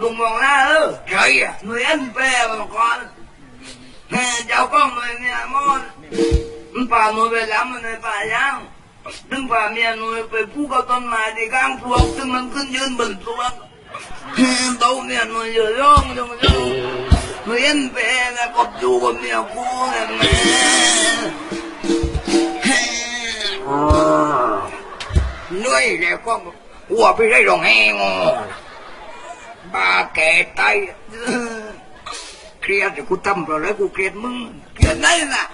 ลุงมองหน้าเออใช่อะหน่วยอันแปรมาก่อนแม่เจ้าก้องหน่วยเนี่ยมอนมันป่าหน่วยไปแล้วมันในป่ายังถึงป่าเมียหน่ยไปพูกับต้นไม้ที่ข้างพวกซึ่งมันขึ้นยืนบนพวกเต้าเนี่ยหน่ยเยอะย่องจังจังหน่วยอันแปรนะกบอยู่กับเมียกูเนี่ยแม่เหนื่อยแล้วก็หัวไปได้รองแหง อบ้าแก่ตายเครียดกูทำเพราะอะไรกูเครียดมึงเครียดไหนล่ะ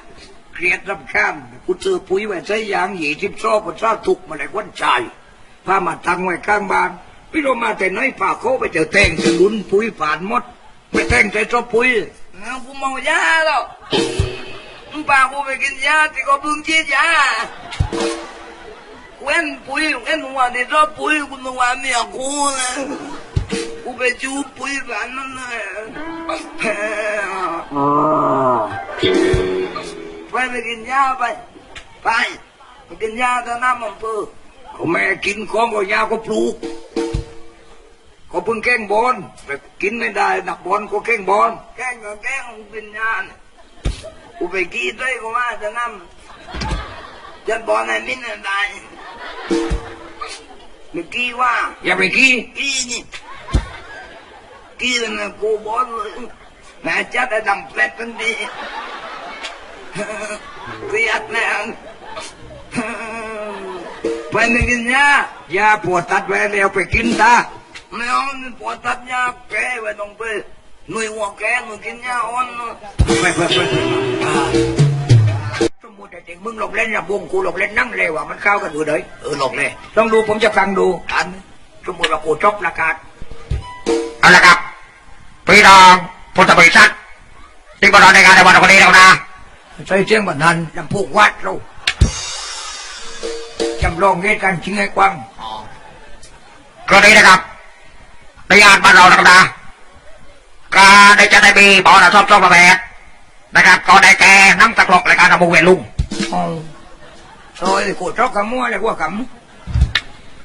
เครียดรำคาญกูเจอปุ๋ยไว้ใช้ยางหยีทิพซอบประชาทุกมาเลยวันใจพามาตั้งไว้ข้างบ้านพี่เรามาแต่น้อยป่าเขาไปเจอแตงจะลุ้นปุ๋ยผ่านหมดไปแตงใจชอบปุ๋ยงั้นกูเมายาแล้วมึงพากูไปกินยาที่ก็เพิ่งฉีดยาเว้นปุ๋ยเว้นหัวที่ชอบปุ๋ยกูนึกว่าเมียกูนะ กูไปจูบปุ๋ยบ้านนั่นเลยไปไปกินยาไปไปไปกินยาตอนน้ำมันเปื้อเขาแม่กินของก็ยาก็ปลูกก็เพิ่งแกล้งบอลไปกินไม่ได้นักบอลก็แกล้งบอลแกล้งก็แกล้งเป็นยาเนี่ยกูไปกีดด้วยก็ว่าจะน้ำจัดบอลให้มินให้ได้เมื่อกี้ว่าอย่าไปกี้กี้นี่ กี้นะกูบอลเลยแม่จัดได้ดำแปลกทันทีเรียกแน่ไปไม่กินยายาปวดตัดไว้แล้วไปกินตาไม่เอาปวดตัดยาแกไว้ตรงไปหน่วยหัวแกมึงกินยาอ่อนไปไปไปสมมติแต่จริงมึงหลบเล่นนะวงกูหลบเล่นนั่งเลยว่ะมันเข้ากันอยู่เลยเออหลบเลยลองดูผมจะฟังดูอันสมมติว่ากูจบประกาศเอาละครับ พี่น้องพุทธบริษัทที่มาเราในงานในวันนี้แล้วนะใช้เสียงบันทันจำพวกวัดเราจำลองเหตุการณ์จริงให้กว้างกรณีนะครับในงานบ้านเรานะครับนะการได้จะได้มีบอลชอบชอบประเภทนะครับก็ได้แก่นั่งตะกลกรายการระบุเวลุงเอาโอ้ยกูชอบกำมั่วเลยกูว่ากำ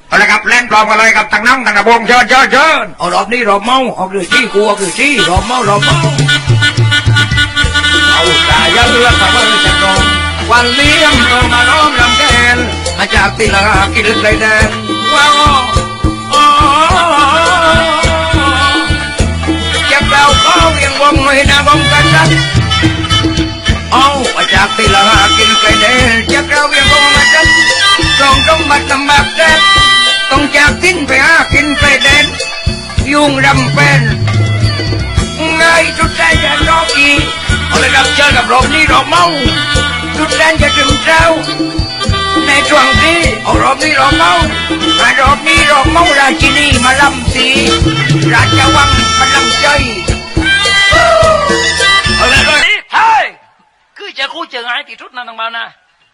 เอาละครับเล่นปลอมกันเลยกับทั้งนั่งทั้งระบงเชิญเชิญเชิญเอารอบนี้รอบเมาเอาคือที่กูเอาคือที่รอบเมารอบเมาเอาตายันเลือกทำให้จะรองวันเลี้ยงเออมาล้อมลำแกนมาจากตีละกินไรแดงว้าวอ๋อเจ็บเราก็เวียงวงหน่อยนะวงกันนะเอามาจากตีละกินไรแดงเจ็บเราเวียงวงมาจัน ตรงต้องมาตำบักแดงต้องจากทิ้นไปหากินไปเด่นยุงรำเป็นไงจุดแดนจะรอบอีกเอาเลยครับเจอกับรอบนี้รอบเมาจุดแดนจะถึงเจ้าในช่วงที่เอารอบนี้รอบเมามารอบนี้รอบเมาราชินีมาลำสีราชวังมาลำใจเอาเลยเลยนี่เฮ้ยคือเจอคู่เจอไงที่ทุดนั่นทางบ้านนะ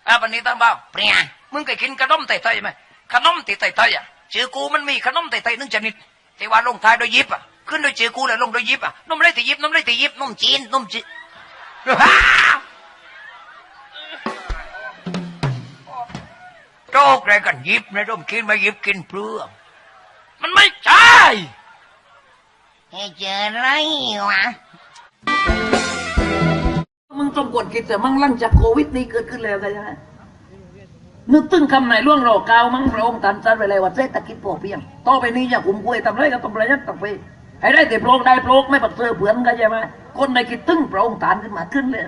อะวันนี้ตั้งเบ้าเปลี่ยนมึงเคยกินขนมไต่ไต่ไหมขนมไต่ไต่ไต่อะชื่อกูมันมีขนมไต่ไต่หนึ่งชนิดที่ว่าลงท้ายด้วยยิบอะขึ้นด้วยชื่อกูแล้วลงด้วยยิบอะนมไรตียิบนมไรตียิบนมจีนนมจีนโจกอะไรกันยิบนะร่มกินมายิบกินเปลือกมันไม่ใช่ให้เจออะไรวะ มึงต้องกดกินแต่มั่งลังจากโควิดนี้เกิดขึ้นแล้วใช่ไหมนึกตึ้งคำไหนล่วงหลอกกาวมั่งพระองค์ตันตันไปเลยว่าเศรษฐกิจพอเพียงต่อไปนี้อย่าคุมกล้วยทำไรก็ต้องประหยัดต้องไปให้ได้แต่โปรกได้โปรกไม่ปักเสือเผือนก็ใช่ไหมคนในคิดตึ้งพระองค์ตันขึ้นมาขึ้นเลย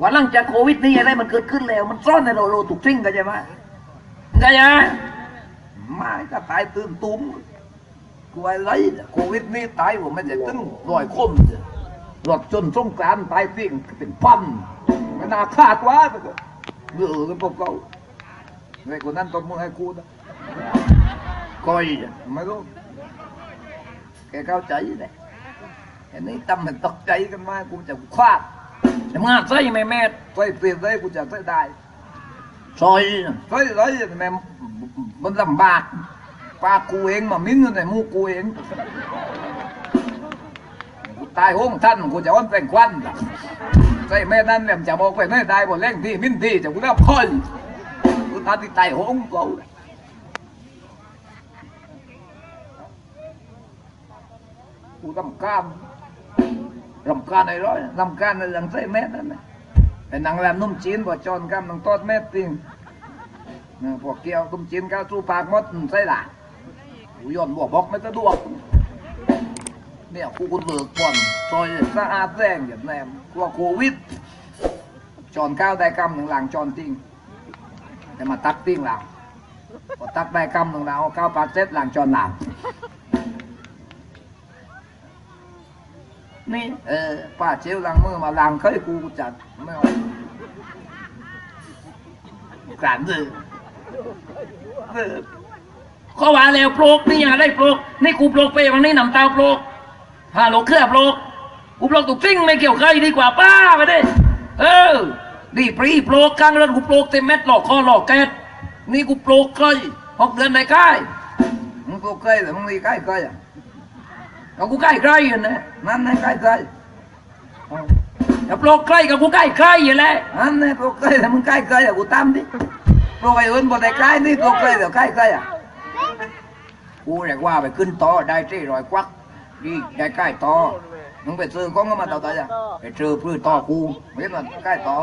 ว่าหลังจากโควิดนี้อะไรมันเกิดขึ้นแล้ว มันซ่อนในเราเราถูกทิ้งก็ใช่ไหมก็ใช่ไหมไม่ก็ตายตื่นตุ้มกลัวไรเนี่ยโควิดนี่ตายผมไม่ใช่ตึ้งร้อยคนเนี่ย หลอดจนสงกรานตายเตียงเป็นพันไม่น่าคาดว่าไปเลยเบื่อกันพวกเราไอ้คนนั้นต้องมือให้กูนะก้อยไม่รู้แกเข้าใจเลยอันนี้ตำมันตกใจกันมากูจะคว้าแต่มึงอาจใส่ไหมแม่ใส่เปลี่ยนได้กูจะใส่ได้ซอยใส่ไรแม่มันลำบากปากกูเองมามิ้นในมูกกูเอง ตายห้องท่านกูจะอ้อนแต่งควันใส่แม่นั่นแหลมจะบอกไปไม่ได้บ่แรงที่มิ้นที่จะกูรับพ่อยกูตายที่ตายห้องกูกูรำคาญรำคาญไอ้ร้อยรำคาญในหลังใส่แมสนั่นนะไอ้นางแรมนุ่มจีนพอจอนกำนังตอดแมสติงนะพวกเกี่ยวนุ่มจีนก้าวสู้ปากมดใส่หล่ะกูย้อนบวกบอกไม่สะดวก เนี่ยกูกูเลิกก่อนซอยสะอาดแรงอย่างแนมกลัวโควิดจอนก้าวได้กำหนึ่งหลังจอนติ้งแต่มาตักติ้งหลังพอตักได้กำหนึ่งหลังเอาก้าวปากเซ็ตหลังจอนหลังนี่เออป้าเชลหลังมือมาหลังเคยกูจัดไม่เอากลานเลยเออเขาว่าแล้วโปรกนี่ยังได้โปรกนี่กูโปรกไปวันนี้นำตาโปรก ฮาโลเครือโปรกกูโปรกตุกซิ่งไม่เกี่ยวใครดีกว่าป้าไปดิเออดีปรีโปรกกลางเรือนกูโปรกเต็มเม็ดหลอกคอหลอกแกดนี่กูโปรกใครหกเดือนในค่ายมึงกูเคยหรือมึงมีใกล้เคยอะเอากูใกล้ใครอยู่นะนั่นไงใกล้เคยเอาอย่าโปรกใครกับกูใกล้ใครอยู่แล้วนั่นไงกูเคยแต่มึงใกล้เคยอะกูตามดิโปรไอ้อื่นบ่ได้ใกล้นี่กูเคยเดี๋ยวใกล้เคยอะกูเรียกว่าไปขึ้นต่อได้ที่รอยควัก ดีได้ใกล้ต่อมึงไปซื้อของก็มาต่